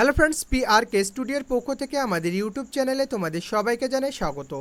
Hello friends P R K স্টুডিওর পক্ষ থেকে আমাদের ইউটিউব চ্যানেলে তোমাদের সবাইকে জানাই স্বাগত।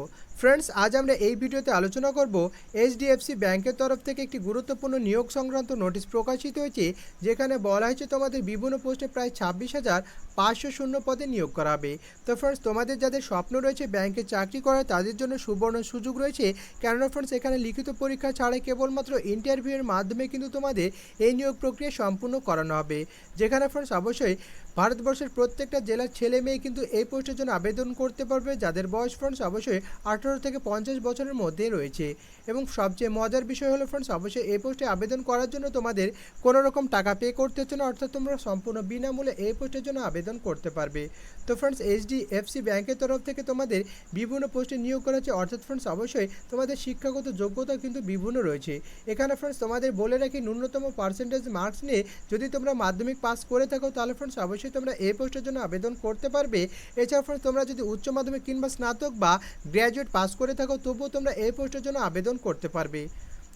ফ্রেন্ডস আজ আমরা এই ভিডিওতে আলোচনা করব এইচডিএফসি ব্যাংকের তরফ থেকে একটি গুরুত্বপূর্ণ নিয়োগ সংক্রান্ত নোটিশ প্রকাশিত হয়েছে, যেখানে বলা হয়েছে তোমাদের বিভিন্ন পোস্টে প্রায় ছাব্বিশ হাজার পাঁচশো শূন্য পদে নিয়োগ করা হবে। তো ফ্রেন্ডস তোমাদের যাদের স্বপ্ন রয়েছে ব্যাংকে চাকরি করার, তাদের জন্য সুবর্ণ সুযোগ রয়েছে। কেননা ফ্রেন্ডস এখানে লিখিত পরীক্ষা ছাড়াই কেবলমাত্র ইন্টারভিউয়ের মাধ্যমে কিন্তু তোমাদের এই নিয়োগ প্রক্রিয়া সম্পূর্ণ করানো হবে। যেখানে ফ্রেন্ডস অবশ্যই ভারতবর্ষের প্রত্যেকটা জেলার ছেলে মেয়ে কিন্তু এই পোস্টের জন্য আবেদন করতে পারবে। যাদের বয়স ফ্রেন্ডস অবশ্যই আঠারো থেকে পঞ্চাশ বছরের মধ্যে রয়েছে। এবং সবচেয়ে মজার বিষয় হলো ফ্রেন্ডস অবশ্যই এই পোস্টে আবেদন করার জন্য তোমাদের কোনো রকম টাকা পে করতে হচ্ছে না, অর্থাৎ তোমরা সম্পূর্ণ বিনামূল্যে এই পোস্টের জন্য আবেদন করতে পারবে। তো ফ্রেন্ডস এইচডিএফসি ব্যাংকের তরফ থেকে তোমাদের বিভিন্ন পোস্টে নিয়োগ করা হচ্ছে, অর্থাৎ ফ্রেন্ডস অবশ্যই তোমাদের শিক্ষাগত যোগ্যতা কিন্তু বিভিন্ন রয়েছে। এখানে ফ্রেন্ডস তোমাদের বলে রাখি, ন্যূনতম পার্সেন্টেজ মার্কস নিয়ে যদি তোমরা মাধ্যমিক পাস করে থাকো, তাহলে ফ্রেন্ডস অবশ্যই তোমরা এই পোস্টের জন্য আবেদন করতে পারবে। এছাড়া ফ্রেন্ডস তোমরা যদি উচ্চ মাধ্যমিক কিংবা স্নাতক বা গ্র্যাজুয়েট পাস করে থাকো, তবুও তোমরা এই পোস্টের জন্য আবেদন করতে পারবে।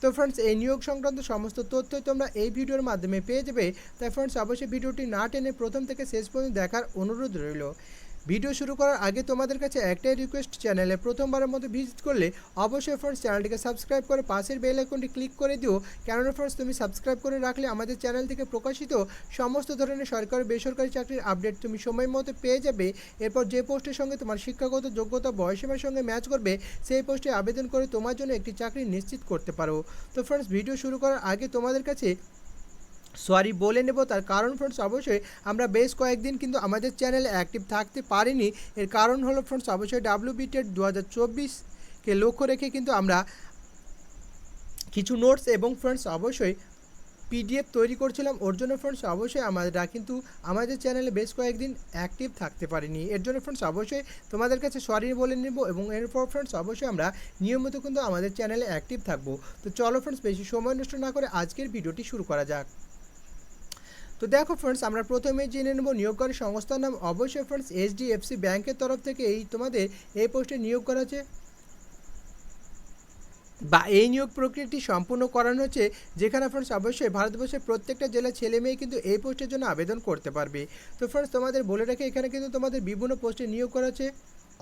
তো ফ্রেন্ডস এই নিয়োগ সংক্রান্ত সমস্ত তথ্য তোমরা এই ভিডিওর মাধ্যমে পেয়ে যাবে। তাই ফ্রেন্ডস অবশ্যই ভিডিওটি না টেনে প্রথম থেকে শেষ পর্যন্ত দেখার অনুরোধ রইল। ভিডিও শুরু করার আগে তোমাদের কাছে একটাই রিকোয়েস্ট চ্যানেলে প্রথমবারের মতো ভিজিট করলে অবশ্যই ফ্রেন্ডস চ্যানেলটিকে সাবস্ক্রাইব করে পাশের বেল আইকনটি ক্লিক করে দিও। কেননা ফ্রেন্ডস তুমি সাবস্ক্রাইব করে রাখলে আমাদের চ্যানেল থেকে প্রকাশিত সমস্ত ধরনের সরকারি বেসরকারি চাকরির আপডেট তুমি সময় মতো পেয়ে যাবে। এরপর যে পোস্টের সঙ্গে তোমার শিক্ষাগত যোগ্যতা বয়সীমার সঙ্গে ম্যাচ করবে, সেই পোস্টে আবেদন করে তোমার জন্য একটি চাকরি নিশ্চিত করতে পারো। তো ফ্রেন্ডস ভিডিও শুরু করার আগে তোমাদের কাছে সরি বলে নেব। তার কারণ ফ্রেন্ডস অবশ্যই আমরা বেশ কয়েকদিন কিন্তু আমাদের চ্যানেলে অ্যাক্টিভ থাকতে পারিনি। এর কারণ হলো ফ্রেন্ডস অবশ্যই ডাব্লিউ বিটেড দু হাজার চব্বিশকে লক্ষ্য রেখে কিন্তু আমরা কিছু নোটস এবং ফ্রেন্ডস অবশ্যই পিডিএফ তৈরি করছিলাম। ওর জন্য ফ্রেন্ডস অবশ্যই আমরা কিন্তু আমাদের চ্যানেলে বেশ কয়েকদিন অ্যাক্টিভ থাকতে পারিনি। এর জন্য ফ্রেন্ডস অবশ্যই তোমাদের কাছে সরি বলে নেব এবং এরপর ফ্রেন্ডস অবশ্যই আমরা নিয়মিত কিন্তু আমাদের চ্যানেলে অ্যাক্টিভ থাকব। তো চলো ফ্রেন্ডস বেশি সময় নষ্ট না করে আজকের ভিডিওটি শুরু করা যাক। তো দেখো ফ্রেন্ডস আমরা প্রথমে জেনে নেব নিয়োগকারী সংস্থার নাম। অবশ্যই ফ্রেন্ডস এইচডিএফসি ব্যাংকের তরফ থেকে এই তোমাদের এই পোস্টে নিয়োগ করা হচ্ছে। বা এই নিয়োগ প্রক্রিয়াটি সম্পূর্ণ করানো হচ্ছে, যেখানে ফ্রেন্ডস অবশ্যই ভারতবর্ষের প্রত্যেকটা জেলার ছেলে মেয়ে কিন্তু এই পোস্টের জন্য আবেদন করতে পারবে। তো ফ্রেন্ডস তোমাদের বলে রাখে, এখানে কিন্তু তোমাদের বিভিন্ন পোস্টে নিয়োগ করা হচ্ছে।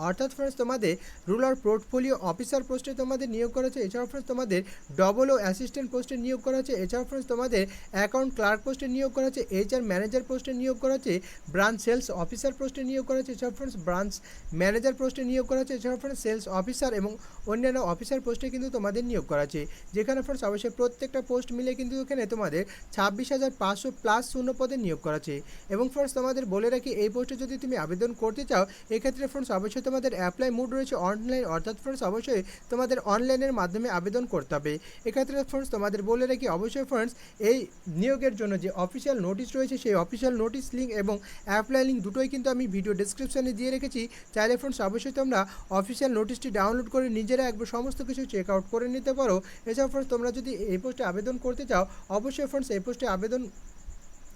অর্থাৎ ফ্রেন্ডস তোমাদের রুরাল পোর্টফোলিও অফিসার পোস্টে তোমাদের নিয়োগ করা হচ্ছে এছাড়াও ফ্রেন্ডস তোমাদের ডবল ও অ্যাসিস্ট্যান্ট পোস্টে নিয়োগ করা হচ্ছে এছাড়াও ফ্রেন্ডস তোমাদের অ্যাকাউন্ট ক্লার্ক পোস্টে নিয়োগ করা হচ্ছে এইচআর ম্যানেজার পোস্টে নিয়োগ করা হচ্ছে ব্রাঞ্চ সেলস অফিসার পোস্টে নিয়োগ করা হচ্ছে এছাড়াও ফ্রেন্ডস ব্রাঞ্চ ম্যানেজার পোস্টে নিয়োগ করা হচ্ছে এছাড়াও ফ্রেন্ডস সেলস অফিসার এবং অন্যান্য অফিসার পোস্টে কিন্তু তোমাদের নিয়োগ করা আছে যেখানে ফ্রেন্ডস অবশ্যই প্রত্যেকটা পোস্ট মিলে কিন্তু এখানে তোমাদের ছাব্বিশ হাজার পাঁচশো প্লাস শূন্য পদে নিয়োগ করা আছে এবং ফ্রেন্ডস তোমাদের বলে রাখি, এই পোস্টে যদি তুমি আবেদন করতে চাও, এক্ষেত্রে ফ্রেন্ডস অবশ্যই তোমাদের অ্যাপ্লাই মুড রয়েছে অনলাইন অর্থাৎ ফ্রেন্ডস অবশ্যই তোমাদের অনলাইনের মাধ্যমে আবেদন করতে হবে। এক্ষেত্রে ফ্রেন্ডস তোমাদের বলে রাখি, অবশ্যই ফ্রেন্ডস এই নিয়োগের জন্য যে অফিসিয়াল নোটিশ রয়েছে, সেই অফিসিয়াল নোটিশ লিঙ্ক এবং অ্যাপ্লাই লিঙ্ক দুটোই কিন্তু আমি ভিডিও ডিসক্রিপশানে দিয়ে রেখেছি। চাইলে ফ্রেন্ডস অবশ্যই তোমরা অফিসিয়াল নোটিশটি ডাউনলোড করে নিজেরা একবার সমস্ত কিছু চেক আউট করে নিতে পারো। এছাড়াও ফ্রেন্ডস তোমরা যদি এই পোস্টে আবেদন করতে চাও, অবশ্যই ফ্রেন্ডস এই পোস্টে আবেদন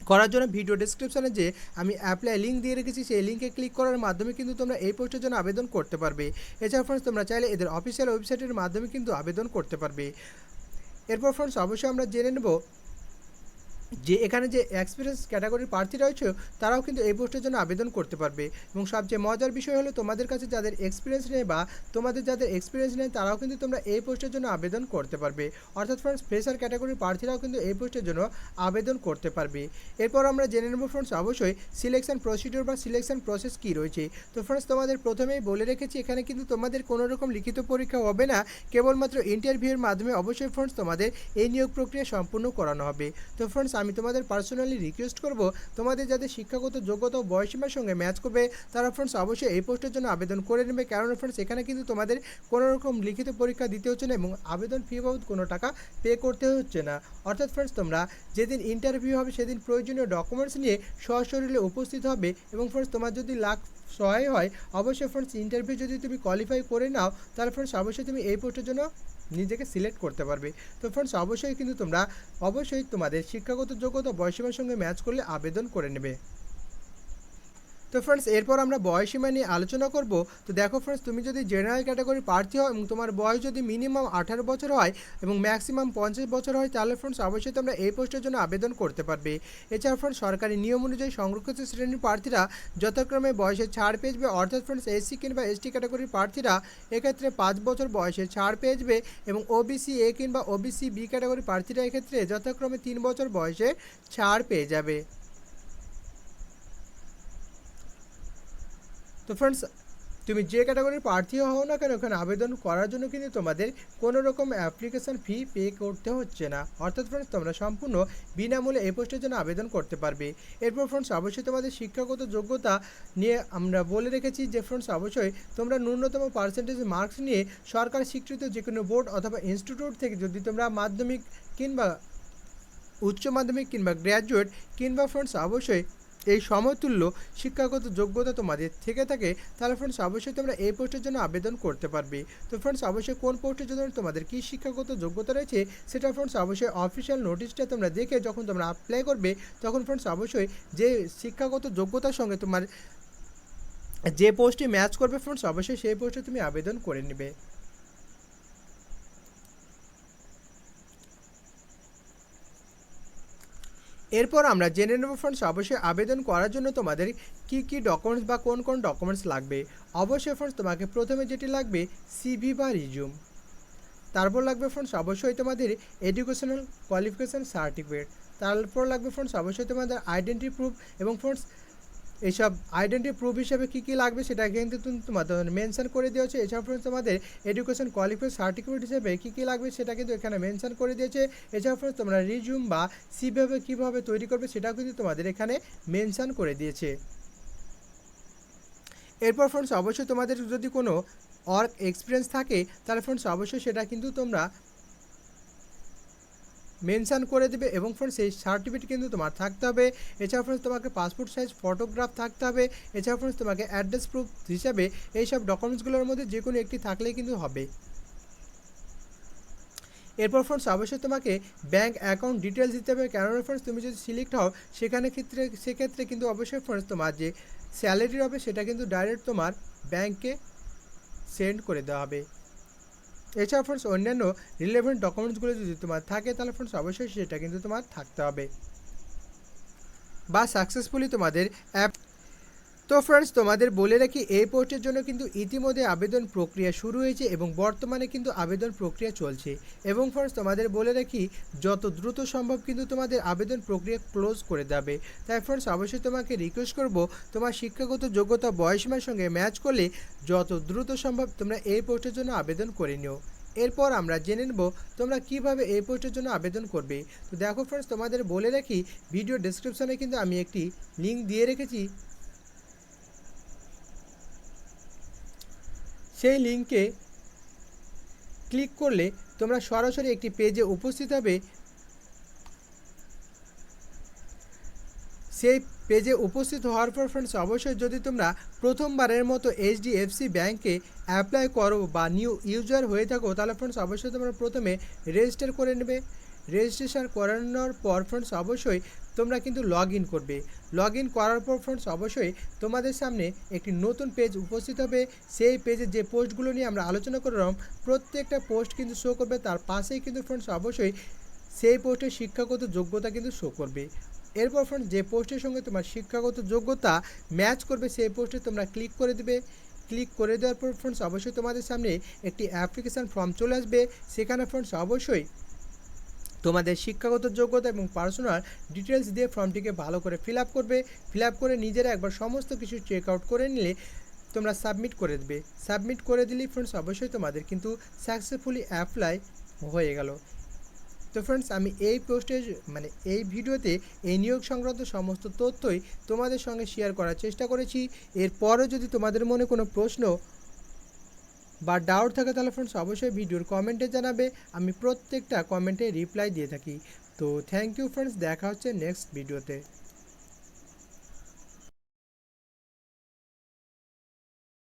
করার জন্য ভিডিও ডিসক্রিপশানে যে আমি অ্যাপ্লাই লিঙ্ক দিয়ে রেখেছি, সেই লিঙ্কে ক্লিক করার মাধ্যমে কিন্তু তোমরা এই পোস্টের জন্য আবেদন করতে পারবে। এছাড়া ফ্রেন্ডস তোমরা চাইলে এদের অফিসিয়াল ওয়েবসাইটের মাধ্যমে কিন্তু আবেদন করতে পারবে। এরপর ফ্রেন্ডস অবশ্যই আমরা জেনে নেব যে এখানে যে এক্সপিরিয়েন্স ক্যাটাগরির প্রার্থী রয়েছে, তারাও কিন্তু এই পোস্টের জন্য আবেদন করতে পারবে। এবং সবচেয়ে মজার বিষয় হলো তোমাদের কাছে যাদের এক্সপিরিয়েন্স নেই বা তোমাদের যাদের এক্সপিরিয়েন্স নেই, তারাও কিন্তু তোমরা এই পোস্টের জন্য আবেদন করতে পারবে। অর্থাৎ ফ্রেন্ডস ফ্রেশার ক্যাটাগরির প্রার্থীরাও কিন্তু এই পোস্টের জন্য আবেদন করতে পারবে। এরপর আমরা জেনে নেব ফ্রেন্ডস অবশ্যই সিলেকশন প্রসিডিওর বা সিলেকশন প্রসেস কী রয়েছে। তো ফ্রেন্ডস তোমাদের প্রথমেই বলে রেখেছি, এখানে কিন্তু তোমাদের কোনো রকম লিখিত পরীক্ষা হবে না। কেবলমাত্র ইন্টারভিউয়ের মাধ্যমে অবশ্যই ফ্রেন্ডস তোমাদের এই নিয়োগ প্রক্রিয়া সম্পূর্ণ করানো হবে। তো ফ্রেন্ডস আমি তোমাদের পার্সোনালি রিকোয়েস্ট করব, তোমাদের যাদের শিক্ষাগত যোগ্যতা ও বয়সীমার সঙ্গে ম্যাচ করবে। তারা ফ্রেন্ডস অবশ্যই এই পোস্টের জন্য আবেদন করে নেবে। কারণ ফ্রেন্ডস এখানে কিন্তু তোমাদের কোনো রকম লিখিত পরীক্ষা দিতে হচ্ছে না এবং আবেদন ফি বাবদ কোনো টাকা পে করতে হচ্ছে না। অর্থাৎ ফ্রেন্ডস তোমরা যেদিন ইন্টারভিউ হবে, সেদিন প্রয়োজনীয় ডকুমেন্টস নিয়ে সশরীরে উপস্থিত হবে এবং ফ্রেন্ডস তোমার যদি লাখ সহায় হয়, অবশ্যই ফ্রেন্ডস ইন্টারভিউ যদি তুমি কোয়ালিফাই করে নাও, তাহলে ফ্রেন্ডস অবশ্যই তুমি এই পোস্টের জন্য নিজেকে সিলেক্ট করতে পারবে। তো ফ্রেন্ডস অবশ্যই কিন্তু তোমরা, অবশ্যই তোমাদের শিক্ষাগত যোগ্যতা বয়সীমার সঙ্গে ম্যাচ করলে আবেদন করে নেবে। তো ফ্রেন্ডস এরপর আমরা বয়সীমা নিয়ে আলোচনা করব। তো দেখো ফ্রেন্ডস তুমি যদি জেনারেল ক্যাটাগরি প্রার্থী হও এবং তোমার বয়স যদি মিনিমাম আঠারো বছর হয় এবং ম্যাক্সিমাম পঞ্চাশ বছর হয়, তাহলে ফ্রেন্ডস অবশ্যই তোমরা এই পোস্টের জন্য আবেদন করতে পারবে। এছাড়া ফ্রেন্ডস সরকারি নিয়ম অনুযায়ী সংরক্ষিত শ্রেণির প্রার্থীরা যথাক্রমে বয়সে ছাড় পেয়ে যাবে। অর্থাৎ ফ্রেন্ডস এসসি কিংবা এসটি ক্যাটাগরির প্রার্থীরা এক্ষেত্রে পাঁচ বছর বয়সে ছাড় পেয়ে যাবে এবং ওবিসি এ কিংবা ওবিসি বি ক্যাটাগরি প্রার্থীরা এক্ষেত্রে যথাক্রমে তিন বছর বয়সে ছাড় পেয়ে যাবে। তো ফ্রেন্ডস তুমি যে ক্যাটাগরির প্রার্থী হও না কেন, ওখানে আবেদন করার জন্য কিন্তু তোমাদের কোনো রকম অ্যাপ্লিকেশন ফি পে করতে হচ্ছে না। অর্থাৎ ফ্রেন্ডস তোমরা সম্পূর্ণ বিনামূল্যে এই পোস্টের জন্য আবেদন করতে পারবে। এরপর ফ্রেন্ডস অবশ্যই তোমাদের শিক্ষাগত যোগ্যতা নিয়ে আমরা বলে রেখেছি যে ফ্রেন্ডস অবশ্যই তোমরা ন্যূনতম পার্সেন্টেজ মার্কস নিয়ে সরকার স্বীকৃত যে কোনো বোর্ড অথবা ইনস্টিটিউট থেকে যদি তোমরা মাধ্যমিক কিংবা উচ্চ মাধ্যমিক কিংবা গ্র্যাজুয়েট কিংবা ফ্রেন্ডস অবশ্যই এই সমতুল্য শিক্ষাগত যোগ্যতা তোমাদের থেকে থাকে, তাহলে ফ্রেন্ডস অবশ্যই তোমরা এই পোস্টের জন্য আবেদন করতে পারবে। তো ফ্রেন্ডস অবশ্যই কোন পোস্টের জন্য তোমাদের কী শিক্ষাগত যোগ্যতা রয়েছে, সেটা ফ্রেন্ডস অবশ্যই অফিসিয়াল নোটিশটা তোমরা দেখে যখন তোমরা অ্যাপ্লাই করবে, তখন ফ্রেন্ডস অবশ্যই যে শিক্ষাগত যোগ্যতার সঙ্গে তোমার যে পোস্টটি ম্যাচ করবে ফ্রেন্ডস অবশ্যই সেই পোস্টে তুমি আবেদন করে নেবে। এরপর আমরা জেনে নেব ফ্রেন্ডস অবশ্যই আবেদন করার জন্য তোমাদের কি কি ডকুমেন্টস বা কোন কোন ডকুমেন্টস লাগবে। অবশ্যই ফ্রেন্ডস তোমাকে প্রথমে যেটি লাগবে সিভি বা রিজুম তারপর লাগবে ফ্রেন্ডস অবশ্যই তোমাদের এডুকেশনাল কোয়ালিফিকেশান সার্টিফিকেট তারপর লাগবে ফ্রেন্ডস অবশ্যই তোমাদের আইডেন্টি প্রুফ এবং ফ্রেন্ডস এইসব আইডেন্টি প্রুফ হিসেবে কী কী লাগবে সেটা কিন্তু তুমি তোমাদের মেনশন করে দিয়েছে। এছাড়া তোমাদের এডুকেশন কোয়ালিফাই সার্টিফিকেট হিসেবে কী কী লাগবে সেটা কিন্তু এখানে মেনশন করে দিয়েছে। এছাড়া তোমরা রিজিউম বা সিভাবে কীভাবে তৈরি করবে সেটাও কিন্তু তোমাদের এখানে মেনশন করে দিয়েছে। এরপর ফ্রেন্ডস অবশ্যই তোমাদের যদি কোনো ওয়ার্ক এক্সপিরিয়েন্স থাকে, তাহলে ফ্রেন্ডস অবশ্যই সেটা কিন্তু তোমরা মেনশান করে দেবে এবং ফ্রেন্ডস সেই সার্টিফিকেট কিন্তু তোমার থাকতে হবে। এছাড়া ফ্রেন্ডস তোমাকে পাসপোর্ট সাইজ ফটোগ্রাফ থাকতে হবে। এছাড়া ফ্রেন্ডস তোমাকে অ্যাড্রেস প্রুফ হিসাবে এইসব ডকুমেন্টসগুলোর মধ্যে যে কোনো একটি থাকলেই কিন্তু হবে। এরপর ফ্রেন্ডস অবশ্যই তোমাকে ব্যাঙ্ক অ্যাকাউন্ট ডিটেলস দিতে হবে। কেননা ফ্রেন্ডস তুমি যদি সিলেক্ট হও, সেখানে ক্ষেত্রে, সেক্ষেত্রে কিন্তু অবশ্যই ফ্রেন্ডস তোমার যে স্যালারি হবে, সেটা কিন্তু ডাইরেক্ট তোমার ব্যাংকে সেন্ড করে দেওয়া হবে। এছাড়া ফ্রেন্ডস অন্যান্য রিলেভেন্ট ডকুমেন্টসগুলো যদি তোমার থাকে, তাহলে ফ্রেন্ডস অবশ্যই সেটা কিন্তু তোমার থাকতে হবে। বা সাকসেসফুলি তোমাদের অ্যাপ তো ফ্রেন্ডস তোমাদের বলে রাখি, এই পোস্টের জন্য কিন্তু ইতিমধ্যে আবেদন প্রক্রিয়া শুরু হয়েছে এবং বর্তমানে কিন্তু আবেদন প্রক্রিয়া চলছে। এবং ফ্রেন্ডস তোমাদের বলে রাখি, যত দ্রুত সম্ভব কিন্তু তোমাদের আবেদন প্রক্রিয়া ক্লোজ করে দেবে। তাই ফ্রেন্ডস অবশ্যই তোমাকে রিকোয়েস্ট করব, তোমার শিক্ষাগত যোগ্যতা বয়সীমার সঙ্গে ম্যাচ করলে যত দ্রুত সম্ভব তোমরা এই পোস্টের জন্য আবেদন করে নিও। এরপর আমরা জেনে নেব, তোমরা কীভাবে এই পোস্টের জন্য আবেদন করবে। তো দেখো ফ্রেন্ডস তোমাদের বলে রাখি ভিডিও ডেসক্রিপশনে কিন্তু আমি একটি লিঙ্ক দিয়ে রেখেছি। সেই লিঙ্কে ক্লিক করলে তোমরা সরাসরি একটি পেজে উপস্থিত হবে। সেই পেজে উপস্থিত হওয়ার পর ফ্রেন্ডস অবশ্যই যদি তোমরা প্রথমবারের মতো এইচডিএফসি ব্যাংকে অ্যাপ্লাই করো বা নিউ ইউজার হয়ে থাকো, তাহলে ফ্রেন্ডস অবশ্যই তোমরা প্রথমে রেজিস্টার করে নেবে। রেজিস্ট্রেশন করানোর পর ফ্রেন্ডস অবশ্যই তোমরা কিন্তু লগ ইন করবে। লগ ইন করার পর ফ্রেন্ডস অবশ্যই তোমাদের সামনে একটি নতুন পেজ উপস্থিত হবে। সেই পেজে যে পোস্টগুলো নিয়ে আমরা আলোচনা করলাম প্রত্যেকটা পোস্ট কিন্তু শো করবে। তার পাশেই কিন্তু ফ্রেন্ডস অবশ্যই সেই পোস্টের শিক্ষাগত যোগ্যতা কিন্তু শো করবে। এরপর ফ্রেন্ডস যে পোস্টের সঙ্গে তোমার শিক্ষাগত যোগ্যতা ম্যাচ করবে, সেই পোস্টে তোমরা ক্লিক করে দেবে। ক্লিক করে দেওয়ার পর ফ্রেন্ডস অবশ্যই তোমাদের সামনে একটি অ্যাপ্লিকেশান ফর্ম চলে আসবে। সেখানে ফ্রেন্ডস অবশ্যই তোমাদের শিক্ষাগত যোগ্যতা এবং পার্সোনাল ডিটেলস দিয়ে ফর্মটিকে ভালো করে ফিল আপ করবে। ফিল আপ করে নিজেরা একবার সমস্ত কিছু চেক আউট করে নিলে তোমরা সাবমিট করে দেবে। সাবমিট করে দিলেই ফ্রেন্ডস অবশ্যই তোমাদের কিন্তু সাকসেসফুলি অ্যাপ্লাই হয়ে গেল। তো ফ্রেন্ডস আমি এই পোস্টে মানে এই ভিডিওতে এই নিয়োগ সংক্রান্ত সমস্ত তথ্যই তোমাদের সঙ্গে শেয়ার করার চেষ্টা করেছি। এরপরও যদি তোমাদের মনে কোনো প্রশ্ন বা ডাউট থাকে তাহলে ফ্রেন্ডস অবশ্যই ভিডিওর কমেন্টে জানাবে। আমি প্রত্যেকটা কমেন্টে রিপ্লাই দিয়ে থাকি। তো থ্যাংক ইউ ফ্রেন্ডস দেখা হচ্ছে নেক্সট ভিডিওতে